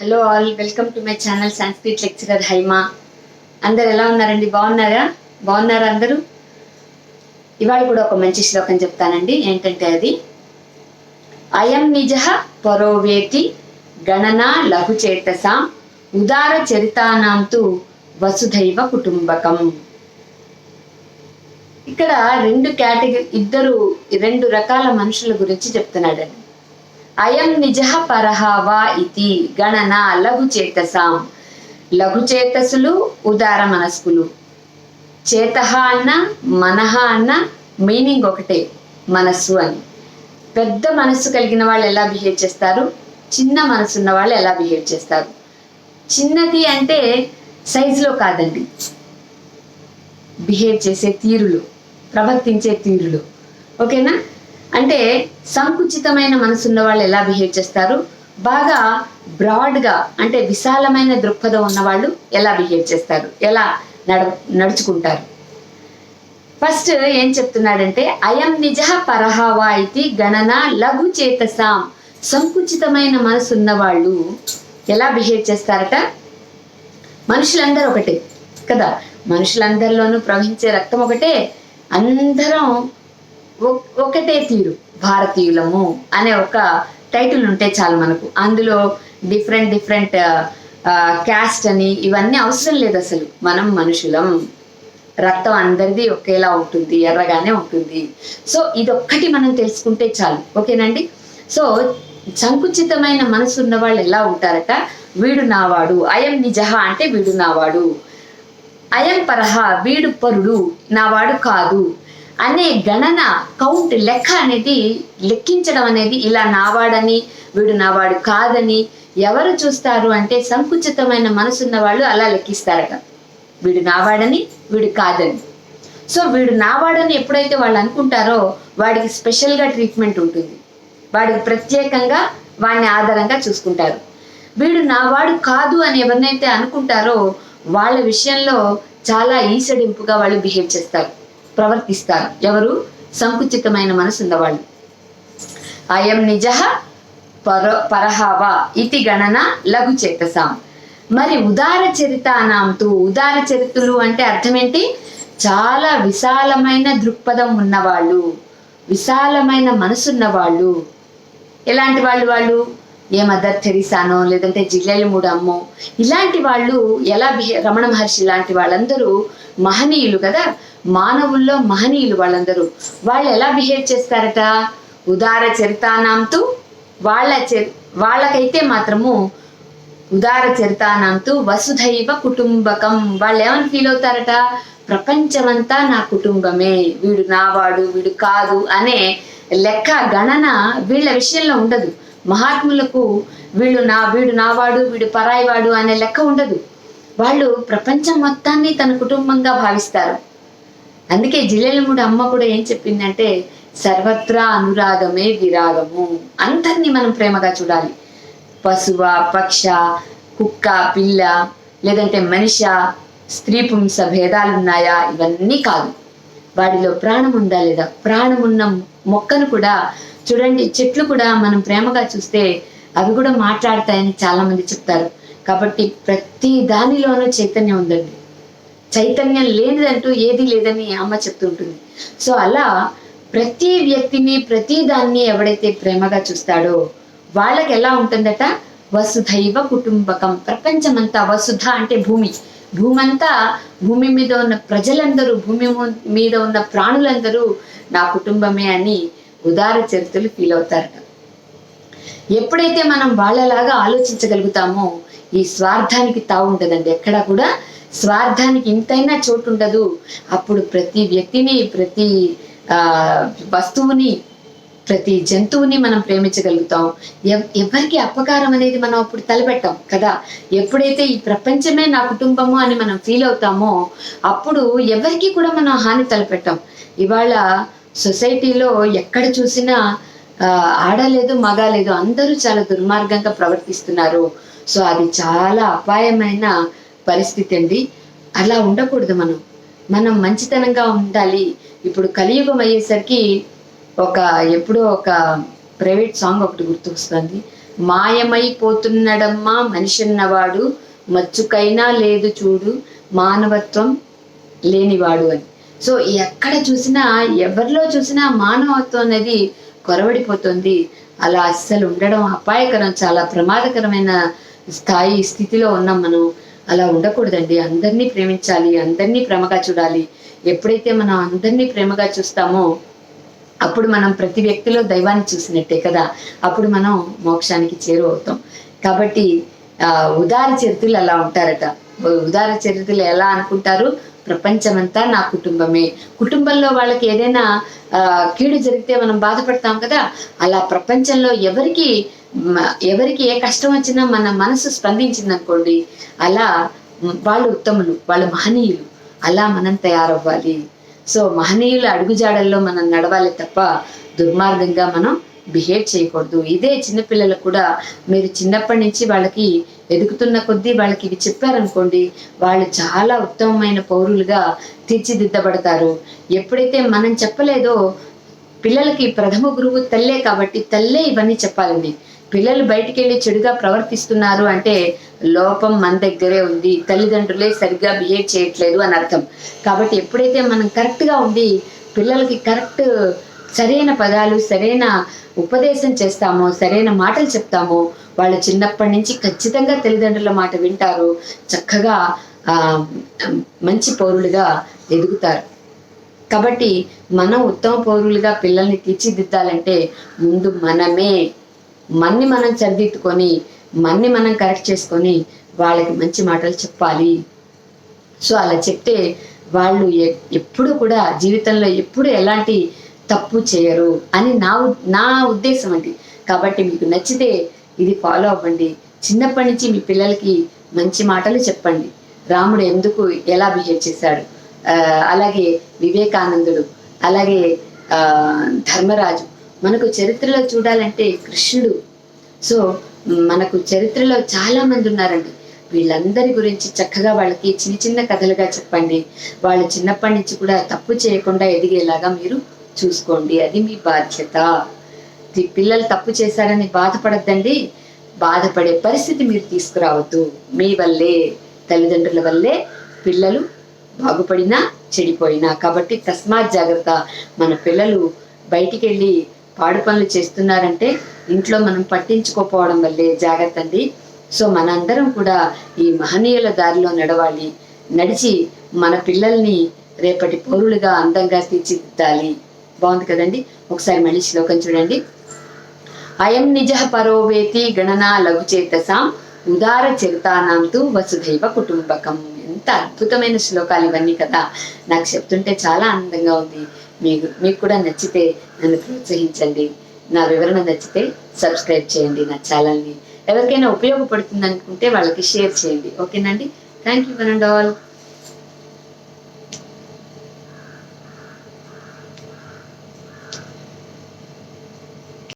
Hello all welcome to my channel Sanskrit lecturer Haima అందరు ఎలా ఉన్నారండి? బాగున్నారా? బాగున్నారా అందరూ? ఇవాళ కూడా ఒక మంచి శ్లోకం చెప్తానండి. ఏంటంటే అది అయం నిజ పరోవేతి గణన లఘుచేతసాం ఉదార చరితానాం తు వసుధైవ కుటుంబకం. ఇక్కడ రెండు కేటగిరీ ఇద్దరు రెండు రకాల మనుషుల గురించి చెప్తున్నాడండి. అయం నిజ పరహ వా ఇతి గణన లఘు లఘుచేతసులు లఘు ఉదార మనస్కులు. చేత అన్న మనహ అన్న మీనింగ్ ఒకటే మనస్సు అని. పెద్ద మనస్సు కలిగిన వాళ్ళు ఎలా బిహేవ్ చేస్తారు? చిన్న మనసు ఉన్న వాళ్ళు ఎలా బిహేవ్ చేస్తారు? చిన్నది అంటే సైజులో కాదండి. బిహేవ్ చేసే తీరులు ప్రవర్తించే తీరులు. ఓకేనా? అంటే సంకుచితమైన మనసున్న వాళ్ళు ఎలా బిహేవ్ చేస్తారు? బాగా బ్రాడ్గా అంటే విశాలమైన దృక్పథం ఉన్న వాళ్ళు ఎలా బిహేవ్ చేస్తారు? ఎలా నడ నడుచుకుంటారు? ఫస్ట్ ఏం చెప్తున్నాడంటే అయం నిజ పరహావా ఇది గణన లఘు చేతసాం. సంకుచితమైన మనసు ఉన్నవాళ్ళు ఎలా బిహేవ్ చేస్తారట? మనుషులందరూ ఒకటే కదా? మనుషులందరిలోనూ ప్రవహించే రక్తం ఒకటే. అందరం ఒకటే తీరు భారతీయులము అనే ఒక టైటిల్ ఉంటే చాలు మనకు. అందులో డిఫరెంట్ డిఫరెంట్ క్యాస్ట్ అని ఇవన్నీ అవసరం లేదు అసలు. మనం మనుషులం. రక్తం అందరిది ఒకేలా ఉంటుంది ఎర్రగానే ఉంటుంది. సో ఇదొక్కటి మనం తెలుసుకుంటే చాలు. ఓకేనండి? సో సంకుచితమైన మనసు ఉన్న వాళ్ళు ఎలా ఉంటారట? వీడు నావాడు అయం నిజహ అంటే వీడు నావాడు. అయం పరహ వీడు పరుడు నావాడు కాదు. అనే గణన కౌంట్ లెక్క అనేది లెక్కించడం అనేది ఇలా నావాడని వీడు నావాడు కాదని ఎవరు చూస్తారు అంటే సంకుచితమైన మనసున్న వాళ్ళు అలా లెక్కిస్తారట. వీడు నావాడని వీడు కాదని. సో వీడు నావాడని ఎప్పుడైతే వాళ్ళు అనుకుంటారో వాడికి స్పెషల్గా ట్రీట్మెంట్ ఉంటుంది. వాడికి ప్రత్యేకంగా వాడిని ఆధారంగా చూసుకుంటారు. వీడు నావాడు కాదు అని ఎవరినైతే అనుకుంటారో వాళ్ళ విషయంలో చాలా ఈసడింపుగా వాళ్ళు బిహేవ్ చేస్తారు. ప్రవర్తిస్తారు. ఎవరు? సంకుచితమైన మనసు ఉన్నవాళ్ళు అయం నిజ పర పరహావా ఇతి గణన లఘు చేతసాం. మరి ఉదార చరితానాంతు ఉదార చరిత్రలు అంటే అర్థం ఏంటి చాలా విశాలమైన దృక్పథం ఉన్నవాళ్ళు విశాలమైన మనసున్న వాళ్ళు. ఎలాంటి వాళ్ళు వాళ్ళు? ఏ మదర్ థెరిసానో లేదంటే జిల్లెలు మూడు ఇలాంటి వాళ్ళు ఎలా బిహే రమణ మహర్షి లాంటి వాళ్ళందరూ మహనీయులు కదా? మానవుల్లో మహనీయులు వాళ్ళందరూ. వాళ్ళు ఎలా బిహేవ్ చేస్తారట? ఉదార చరితానాంతు వాళ్ళ వాళ్ళకైతే మాత్రము ఉదార చరితానంతు వసుధైవ కుటుంబకం. వాళ్ళు ఏమని ఫీల్ అవుతారట? ప్రపంచమంతా నా కుటుంబమే. వీడు నావాడు వీడు కాదు అనే లెక్క గణన వీళ్ళ విషయంలో ఉండదు. మహాత్ములకు వీళ్ళు నా వీడు నావాడు వీడు పరాయివాడు అనే లెక్క ఉండదు. వాళ్ళు ప్రపంచం మొత్తాన్ని తన కుటుంబంగా భావిస్తారు. అందుకే జిల్లెలముడు అమ్మ కూడా ఏం చెప్పిందంటే సర్వత్రా అనురాగమే విరాగము. అందరినీ మనం ప్రేమగా చూడాలి. పశువ పక్ష కుక్క పిల్ల లేదంటే మనిష స్త్రీ పుంస భేదాలు ఉన్నాయా ఇవన్నీ కాదు. వాడిలో ప్రాణం ఉందా లేదా? ప్రాణం ఉన్న మొక్కను కూడా చూడండి చెట్లు కూడా మనం ప్రేమగా చూస్తే అవి కూడా మాట్లాడతాయని చాలా మంది చెప్తారు. కాబట్టి ప్రతి దానిలోనూ చైతన్యం ఉందండి. చైతన్యం లేనిదంటూ ఏది లేదని అమ్మ చెప్తుంటుంది. సో అలా ప్రతి వ్యక్తిని ప్రతి దాన్ని ఎవడైతే ప్రేమగా చూస్తాడో వాళ్ళకి ఎలా ఉంటుందట? వసుధైవ కుటుంబకం. ప్రపంచమంతా వసుధ అంటే భూమి. భూమి అంతా భూమి మీద ఉన్న ప్రజలందరూ భూమి మీద ఉన్న ప్రాణులందరూ నా కుటుంబమే అని ఉదార చరిత్రలు ఫీల్ అవుతారట. ఎప్పుడైతే మనం వాళ్ళలాగా ఆలోచించగలుగుతామో ఈ స్వార్థానికి తావు ఉండదండి. ఎక్కడా కూడా స్వార్థానికి ఇంతైనా చోటు ఉండదు. అప్పుడు ప్రతి వ్యక్తిని ప్రతి ఆ వస్తువుని ప్రతి జంతువుని మనం ప్రేమించగలుగుతాం. ఎవ్- ఎవరికి అపకారం అనేది మనం అప్పుడు తలపెట్టాం కదా? ఎప్పుడైతే ఈ ప్రపంచమే నా కుటుంబము అని మనం ఫీల్ అవుతామో అప్పుడు ఎవరికి కూడా మనం హాని తలపెట్టాం. ఇవాళ సొసైటీలో ఎక్కడ చూసినా ఆ, ఆడలేదు మగ లేదు అందరూ చాలా దుర్మార్గంగా ప్రవర్తిస్తున్నారు. సో అది చాలా అపాయమైన పరిస్థితి అండి. అలా ఉండకూడదు మనం. మనం మంచితనంగా ఉండాలి. ఇప్పుడు కలియుగం అయ్యేసరికి ఒక ఎప్పుడో ఒక ప్రైవేట్ సాంగ్ ఒకటి గుర్తుకొస్తుంది. మాయమైపోతున్నడమ్మా మనిషి అన్నవాడు మచ్చుకైనా లేదు చూడు మానవత్వం లేనివాడు అని. సో ఎక్కడ చూసినా ఎవరిలో చూసినా మానవత్వం అనేది కొరవడిపోతుంది. అలా అస్సలు ఉండడం అపాయకరం చాలా ప్రమాదకరమైన స్థాయి స్థితిలో ఉన్నాం మనం. అలా ఉండకూడదండి. అందరినీ ప్రేమించాలి అందరినీ ప్రేమగా చూడాలి. ఎప్పుడైతే మనం అందరినీ ప్రేమగా చూస్తామో అప్పుడు మనం ప్రతి వ్యక్తిలో దైవాన్ని చూసినట్టే కదా? అప్పుడు మనం మోక్షానికి చేరువవుతాం కాబట్టి ఆ ఉదార చరిత్రలు అలా ఉంటారట. ఉదార చరిత్రలు ఎలా అనుకుంటారు? ప్రపంచమంతా నా కుటుంబమే. కుటుంబంలో వాళ్ళకి ఏదైనా ఆ, కీడు జరిగితే మనం బాధపడతాం కదా? అలా ప్రపంచంలో ఎవరికి ఎవరికి ఏ కష్టం వచ్చినా మన మనసు స్పందించింది అనుకోండి అలా వాళ్ళు ఉత్తములు వాళ్ళు మహనీయులు. అలా మనం తయారవ్వాలి. సో మహనీయుల అడుగుజాడల్లో మనం నడవాలి తప్ప దుర్మార్గంగా మనం బిహేవ్ చేయకూడదు. ఇదే చిన్నపిల్లలకు కూడా మీరు చిన్నప్పటి నుంచి వాళ్ళకి ఎదుగుతున్న కొద్దీ వాళ్ళకి ఇవి చెప్పారనుకోండి వాళ్ళు చాలా ఉత్తమమైన పౌరులుగా తీర్చిదిద్దబడతారు. ఎప్పుడైతే మనం చెప్పలేదో పిల్లలకి ప్రథమ గురువు తల్లే కాబట్టి తల్లే ఇవన్నీ చెప్పాలండి. పిల్లలు బయటికి వెళ్ళి చెడుగా ప్రవర్తిస్తున్నారు అంటే లోపం మన దగ్గరే ఉంది తల్లిదండ్రులే సరిగ్గా బిహేవ్ చేయట్లేదు అని అర్థం. కాబట్టి ఎప్పుడైతే మనం కరెక్ట్గా ఉండి పిల్లలకి కరెక్ట్ సరైన పదాలు సరైన ఉపదేశం చేస్తామో సరైన మాటలు చెప్తామో వాళ్ళు చిన్నప్పటి నుంచి ఖచ్చితంగా తల్లిదండ్రుల మాట వింటారు చక్కగా మంచి పౌరులుగా ఎదుగుతారు. కాబట్టి మనం ఉత్తమ పౌరులుగా పిల్లల్ని తీర్చిదిద్దాలంటే ముందు మనమే మన్ని మనం సరిదిద్దుకొని మన్ని మనం కరెక్ట్ చేసుకొని వాళ్ళకి మంచి మాటలు చెప్పాలి. సో అలా చెప్తే వాళ్ళు ఎ- ఎప్పుడు కూడా జీవితంలో ఎప్పుడు ఎలాంటి తప్పు చేయరు అని నా ఉ- నా ఉద్దేశం అండి. కాబట్టి మీకు నచ్చితే ఇది ఫాలో అవ్వండి. చిన్నప్పటి నుంచి మీ పిల్లలకి మంచి మాటలు చెప్పండి. రాముడు ఎందుకు ఎలా బిహేవ్ చేశాడు? ఆ, అలాగే వివేకానందుడు అలాగే ఆ, ధర్మరాజు మనకు చరిత్రలో చూడాలంటే కృష్ణుడు. సో మనకు చరిత్రలో చాలా మంది ఉన్నారండి. వీళ్ళందరి గురించి చక్కగా వాళ్ళకి చిన్న చిన్న కథలుగా చెప్పండి. వాళ్ళు చిన్నప్పటి నుంచి కూడా తప్పు చేయకుండా ఎదిగేలాగా మీరు చూసుకోండి. అది మీ బాధ్యత. పిల్లలు తప్పు చేశారని బాధపడద్దండి. బాధపడే పరిస్థితి మీరు తీసుకురావద్దు. మీ వల్లే తల్లిదండ్రుల వల్లే పిల్లలు బాగుపడినా చెడిపోయినా. కాబట్టి తస్మాత్ జాగ్రత్త. మన పిల్లలు బయటికి వెళ్ళి పాడు పనులు చేస్తున్నారంటే ఇంట్లో మనం పట్టించుకోకపోవడం వల్లే జాగ్రత్త అండి. సో మనందరం కూడా ఈ మహనీయుల దారిలో నడవాలి. నడిచి మన పిల్లల్ని రేపటి పౌరులుగా అందంగా తీర్చిదిద్దాలి. బాగుంది కదండి? ఒకసారి మళ్ళీ శ్లోకం చూడండి. అయం నిజ పరోవేతి గణనా లఘుచేతసాం ఉదార చరితానాంతు వసుధైవ కుటుంబకం. ఎంత అద్భుతమైన శ్లోకాలు ఇవన్నీ కదా. నాకు చెప్తుంటే చాలా ఆనందంగా ఉంది. మీకు మీకు కూడా నచ్చితే నన్ను ప్రోత్సహించండి. నా వివరణ నచ్చితే సబ్స్క్రైబ్ చేయండి నా ఛానల్ని. ఎవరికైనా ఉపయోగపడుతుంది అనుకుంటే వాళ్ళకి షేర్ చేయండి. ఓకేనండి? Thank you one and all.